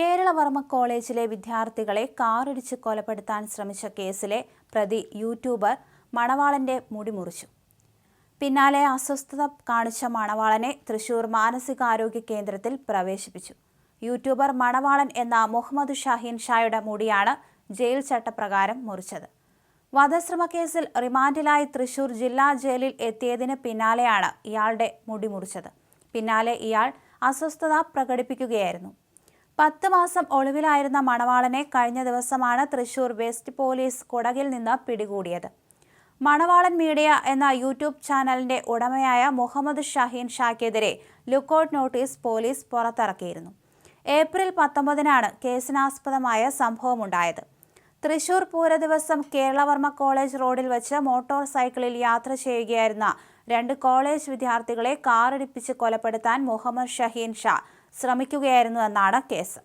കേരളവർമ്മ കോളേജിലെ വിദ്യാർത്ഥികളെ കാറിടിച്ച് കൊലപ്പെടുത്താൻ ശ്രമിച്ച കേസിലെ പ്രതി യൂട്യൂബർ മണവാളന്റെ മുടി മുറിച്ചു. പിന്നാലെ അസ്വസ്ഥത കാണിച്ച മണവാളനെ തൃശൂർ മാനസികാരോഗ്യ കേന്ദ്രത്തിൽ പ്രവേശിപ്പിച്ചു. യൂട്യൂബർ മണവാളൻ എന്ന മുഹമ്മദ് ഷാഹിൻ ഷായുടെ മുടിയാണ് ജയിൽ ചട്ടപ്രകാരം മുറിച്ചത്. വധശ്രമ കേസിൽ റിമാൻഡിലായി തൃശൂർ ജില്ലാ ജയിലിൽ എത്തിയതിന് പിന്നാലെയാണ് ഇയാളുടെ മുടി മുറിച്ചത്. പിന്നാലെ ഇയാൾ അസ്വസ്ഥത പ്രകടിപ്പിക്കുകയായിരുന്നു. പത്ത് മാസം ഒളിവിലായിരുന്ന മണവാളനെ കഴിഞ്ഞ ദിവസമാണ് തൃശൂർ വെസ്റ്റ് പോലീസ് കുടകിൽ നിന്ന് പിടികൂടിയത്. മണവാളൻ മീഡിയ എന്ന യൂട്യൂബ് ചാനലിന്റെ ഉടമയായ മുഹമ്മദ് ഷഹീൻ ഷാക്കെതിരെ ലുക്കൌട്ട് നോട്ടീസ് പോലീസ് പുറത്തിറക്കിയിരുന്നു. ഏപ്രിൽ പത്തൊമ്പതിനാണ് കേസിനാസ്പദമായ സംഭവമുണ്ടായത്. തൃശൂർ പൂര ദിവസം കേരളവർമ്മ കോളേജ് റോഡിൽ വെച്ച് മോട്ടോർ സൈക്കിളിൽ യാത്ര ചെയ്യുകയായിരുന്ന രണ്ട് കോളേജ് വിദ്യാർത്ഥികളെ കാറിടിപ്പിച്ച് കൊലപ്പെടുത്താൻ മുഹമ്മദ് ഷഹീൻ ഷാ ശ്രമിക്കുകയായിരുന്നു ശ്രമിക്കുകയായിരുന്നുവെന്നാണ് കേസ്.